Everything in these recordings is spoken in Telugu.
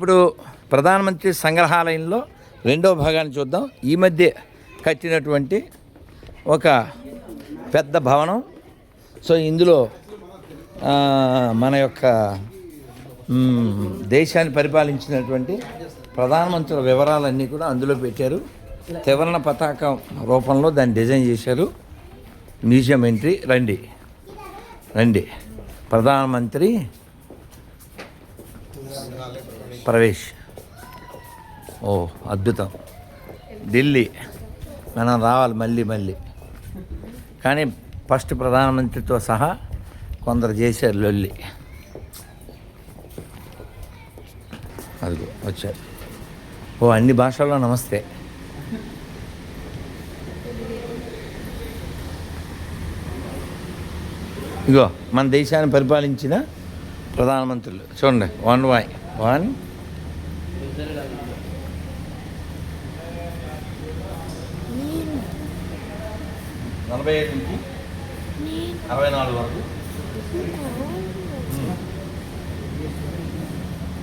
ఇప్పుడు ప్రధానమంత్రి సంగ్రహాలయంలో రెండో భాగాన్ని చూద్దాం. ఈ మధ్య కట్టినటువంటి ఒక పెద్ద భవనం. సో ఇందులో మన యొక్క దేశాన్ని పరిపాలించినటువంటి ప్రధానమంత్రుల వివరాలన్నీ కూడా అందులో పెట్టారు. త్రివర్ణ పతాకం రూపంలో దాన్ని డిజైన్ చేశారు. మ్యూజియం ఎంట్రీ రండి. రండి. ప్రధానమంత్రి ప్రవేశ్. ఓ అద్భుతం. ఢిల్లీ. మనం రావాలి మళ్ళీ మళ్ళీ. కానీ ఫస్ట్ ప్రధానమంత్రితో సహా కొందరు చేశారు లొల్లి. అదిగో వచ్చారు. ఓ అన్ని భాషల్లో నమస్తే. ఇగో మన దేశాన్ని పరిపాలించిన ప్రధానమంత్రులు. చూడండి వన్ వై వన్ నలభై ఐదు నుంచి అరవై నాలుగు వరకు.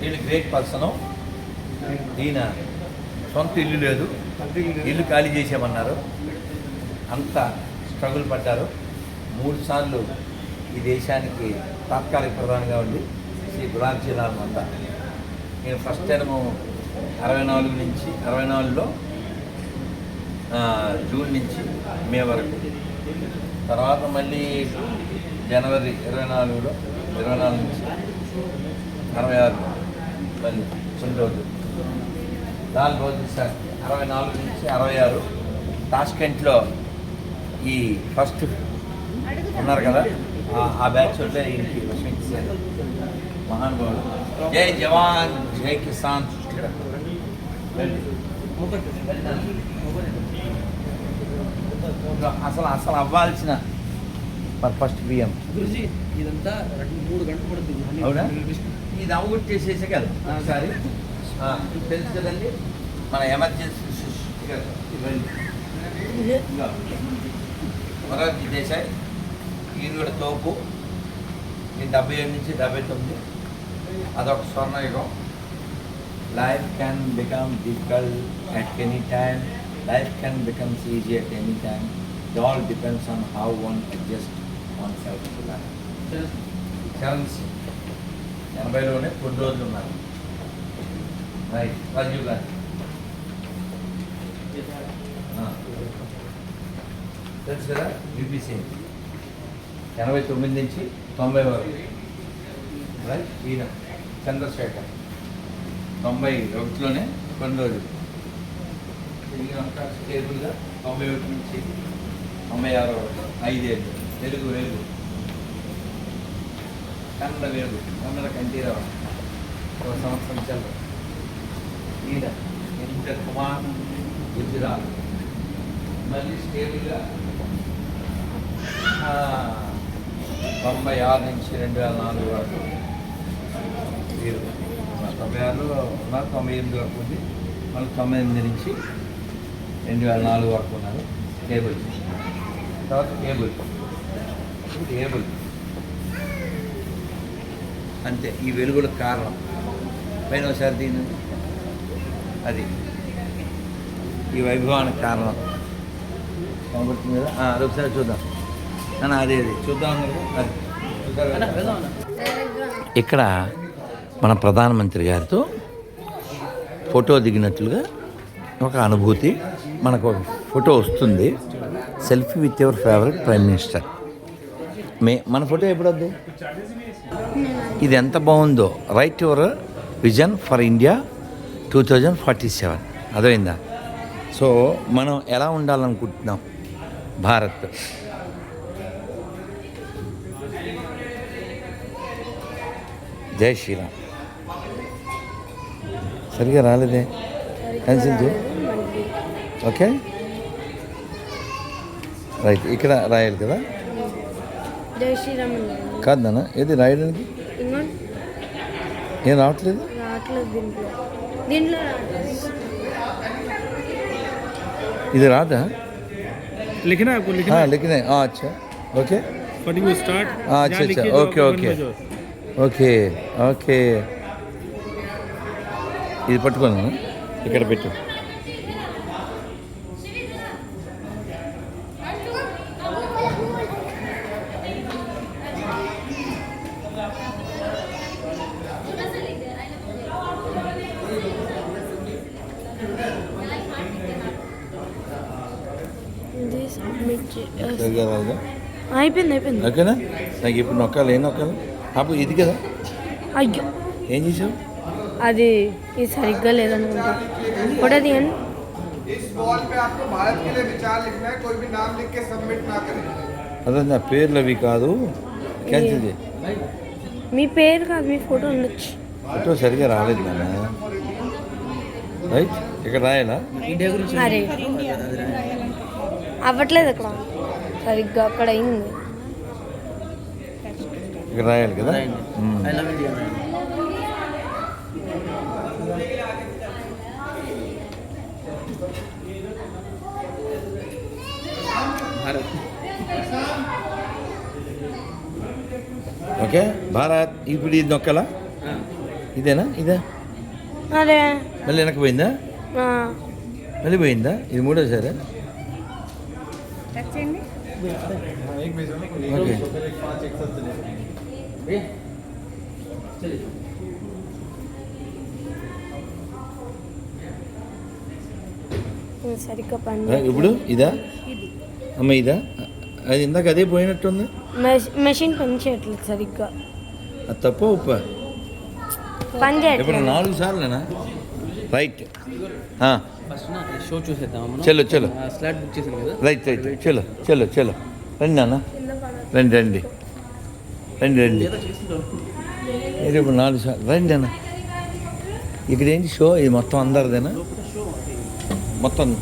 వీళ్ళు గ్రేట్ పర్సన్. ఈయన సొంత ఇల్లు లేదు. ఇల్లు ఖాళీ చేసామన్నారు అంత స్ట్రగుల్ పడ్డారు. మూడు సార్లు ఈ దేశానికి తాత్కాలిక ప్రధానిగా ఉండి శ్రీ గులాబీ అంత నేను ఫస్ట్ టైము అరవై నాలుగు నుంచి అరవై నాలుగులో జూన్ నుంచి మే వరకు. తర్వాత మళ్ళీ జనవరి ఇరవై నాలుగులో ఇరవై నాలుగు నుంచి అరవై ఆరు మళ్ళీ చిన్న రోజు. నాలుగు రోజులు సార్ అరవై నాలుగు నుంచి అరవై ఆరు. టాస్కెంట్లో ఈ ఫస్ట్ ఉన్నారు కదా? ఆ- బ్యాచ్ ఉంటే ఈయనకి విషమించారు ఇచ్చారు మహానుభావుడు. జై జవాన్ జై కిసాన్. అసలు అసలు అవ్వాల్సిన ఫస్ట్ బియ్యం. గురుజీ ఇదంతా రెండు మూడు గంటలు పడుతుంది అవునా? ఇది అవగొట్టేసేసే కదా. ఒకసారి తెలుసు కదండి. మన ఎమర్జెన్సీ మొరార్జీ దేశాయ్ ఈయన కూడా తోపు. ఈ డెబ్బై ఏడు నుంచి డెబ్బై తొమ్మిది. అదొక స్వర్ణయుగం. Life can become difficult at any time life can becomes easy at any time it all depends on how one adjust oneself to life ఎనభైలోనే కొన్ని రోజులు ఉన్నారు. రైట్ రాజీవ్ గారు. ఆ. తెలుసు కదా? యూపీసీ ఎనభై తొమ్మిది నుంచి తొంభై వరకు. రైట్ ఈయన. చంద్రశేఖర్. తొంభై ఒకటిలోనే కొన్ని రోజులు. ఈయన ఒక స్టేబుల్గా తొంభై ఒకటి నుంచి తొంభై ఆరు వరకు. ఐదేళ్ళు. తెలుగు వెలుగు కన్నడ వెలుగు కన్నడ కంఠీరవ ఒక సంవత్సరం చెల్ల. ఈడ ఇంటర్ కుమార్ గుజరాత్. మళ్ళీ స్టేబుల్గా తొంభై ఆరు నుంచి రెండు వేల నాలుగు వరకు. వీరు. తొంభై ఆరులో ఉన్నారు తొంభై ఎనిమిది వరకు ఉంది. మళ్ళీ తొంభై ఎనిమిది నుంచి రెండు వేల నాలుగు వరకు ఉన్నారు. కేబుల్ తర్వాత కేబుల్ కేబుల్ అంతే ఈ వెలుగులకు కారణం. పైన ఒకసారి దీని అది. ఈ వైభవానికి కారణం. కనబడుతుంది కదా? ఆ, అది ఒకసారి చూద్దాం. అన్న అదే అది. చూద్దాం? అది. ఇక్కడ మన ప్రధానమంత్రి గారితో ఫోటో దిగినట్లుగా ఒక అనుభూతి మనకు ఒక ఫోటో వస్తుంది. Selfie with your favourite prime minister. మే మన ఫోటో ఎప్పుడు వద్దు ఇది ఎంత బాగుందో. Write your vision for India two thousand forty seven. అదైందా so మనం ఎలా ఉండాలనుకుంటున్నాం? భారత్. జై శ్రీరామ్. సరిగా రాలేదే? కన్సిల్ ఓకే? రైట్ ఇక్కడ రాయాలి కదా? కాదు నాన్న ఏది రాయడానికి? ఏం రావట్లేదు? ఇది రాదా? లిఖినా లిఖినా. అచ్చా. ఓకే. అచ్చా అచ్చా. Okay okay. Okay okay. ఇది పట్టుకోను? ఇక్కడ పెట్టు. అయిపోయింది అయిపోయింది. ఓకేనా? నాకు ఇప్పుడు నొక్కాలి ఏం నొక్కాలి? అప్పుడు ఇది కదా. అయ్యో. ఏం చేసావు? అది ఇది సరిగ్గా లేదనుకుంటా. కూడా తీయండి అదే నా పేర్లు అవి కాదు. క్యాన్సిల్ మీ పేరు కాదు మీ ఫోటో ఉండొచ్చు. ఫోటో సరిగా రాలేదు నాన్న. రైట్ ఇక్కడ రాయాలా అవ్వట్లేదు అక్కడ. సరిగ్గా అక్కడ అయింది. ఇక్కడ రాయాలి కదా? ఓకే భారత్ ఇప్పుడు ఇది నొక్కాలా? ఇదేనా? ఇదే? అరే మళ్ళీ వెనక్కి పోయిందా? మళ్ళీ పోయిందా? ఇది మూడోసారి? సరిగ్గా పని రా, ఇప్పుడు ఇదా? అమ్మ ఇదా? అది ఇందాక అదే పోయినట్టుంది. మెష్- మెషిన్ పని చేయట్లేదు సరిగ్గా. అది తప్ప ఉప్ప? పని ఇప్పుడు నాలుగు సార్లేనా? రైట్. షో చూసేద్దాం మనం చలో, చలో. స్లాట్ బుక్ కదా. రైట్ రైట్ చలో చలో చలో రండి నాన్న. రండి రండి. రండి రండి. మీరు ఇప్పుడు నాలుగు సార్లు రండి అన్న ఇక్కడ ఏంటి షో? ఇది మొత్తం అందరిదేనా? మొత్తం.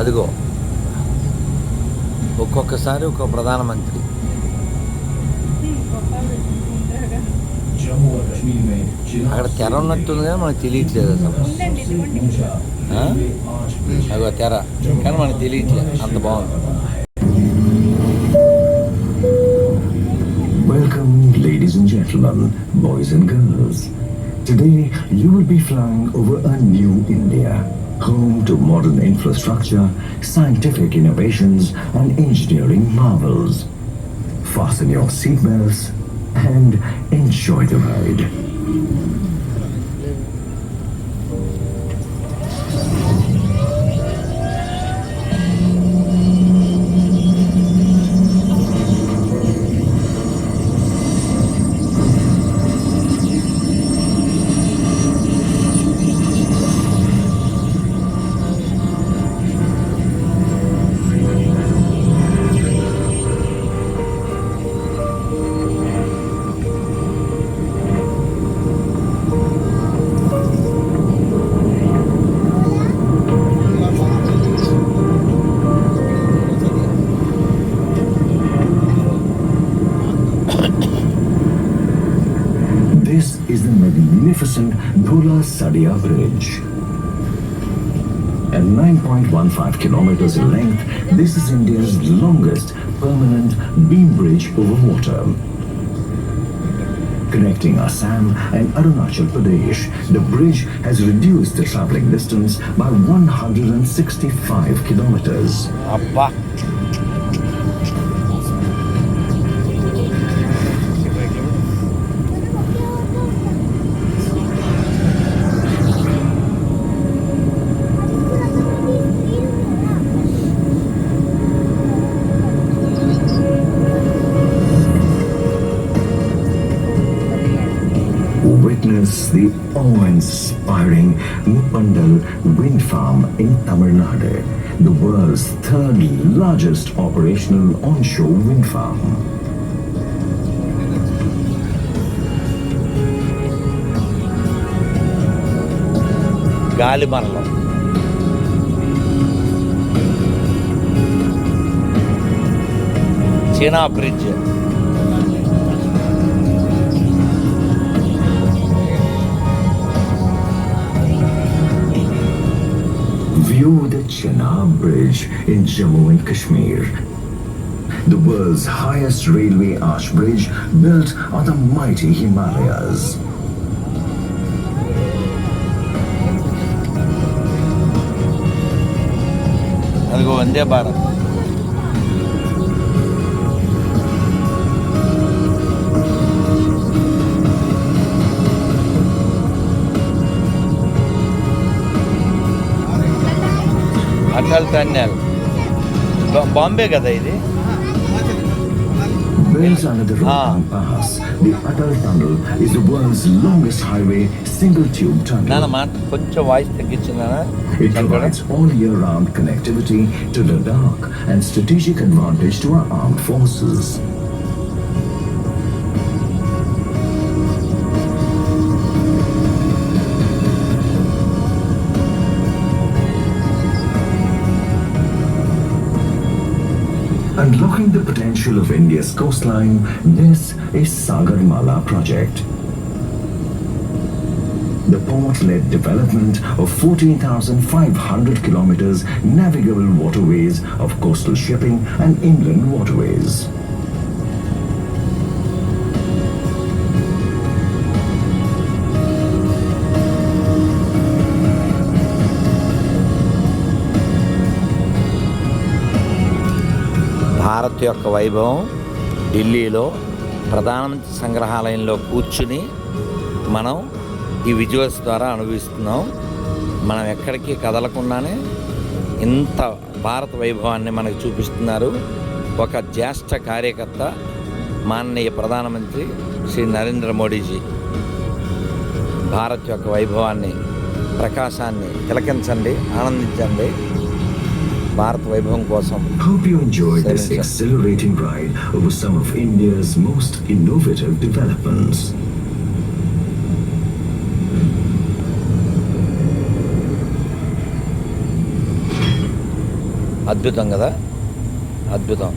అదిగో ఒక్కొక్కసారి ఒక్కొక్క ప్రధానమంత్రి. అక్కడ తెర ఉన్నట్టుంది మనకు తెలియట్లేదు అసలు. అదిగో తెర. కానీ మనకు తెలియట్లేదు. అంత బాగుంది. Welcome, ladies and gentlemen, boys and girls. Today, you will be flying over a new India, home to modern infrastructure, scientific innovations, and engineering marvels. Fasten your seatbelts and enjoy the ride. Sadia Bridge. At 9.15 kilometers in length, this is India's longest permanent beam bridge over water. Connecting Assam and Arunachal Pradesh, the bridge has reduced the traveling distance by 165 kilometers. awe-inspiring Muppandal wind farm in Tamil Nadu, the world's third largest operational onshore wind farm. గాలి మరలం చీనా bridge view the Chenab Bridge in Jammu and Kashmir. The world's highest railway arch bridge built on the mighty Himalayas. I'll go Bharat. Atal tunnel బా- బాంబే కదా ఇది Built under the Ah. Rohtang Pass, the Atal Tunnel is the world's longest highway single tube నాన్న tunnel. మాట కొంచెం voice తగ్గించిందా It provides all year round connectivity to Ladakh and strategic advantage to our armed forces. Unlocking the potential of India's coastline, this is Sagarmala project. The port-led development of 14,500 kilometers navigable waterways of coastal shipping and inland waterways. Bharat యొక్క వైభవం ఢిల్లీలో ప్రధానమంత్రి సంగ్రహాలయంలో కూర్చుని మనం ఈ విజువల్స్ ద్వారా అనుభవిస్తున్నాం. మనం ఎక్కడికి కదలకుండానే ఇంత భారత వైభవాన్ని మనకు చూపిస్తున్నారు. ఒక జ్యేష్ఠ కార్యకర్త మాననీయ ప్రధానమంత్రి శ్రీ నరేంద్ర మోడీజీ. భారత్ యొక్క వైభవాన్ని ప్రకాశాన్ని తిలకించండి ఆనందించండి. భారత్ వైభవం కోసం Hope you enjoyed this Seven, sir. exhilarating ride over some of India's most innovative developments. అద్భుతం కదా అద్భుతం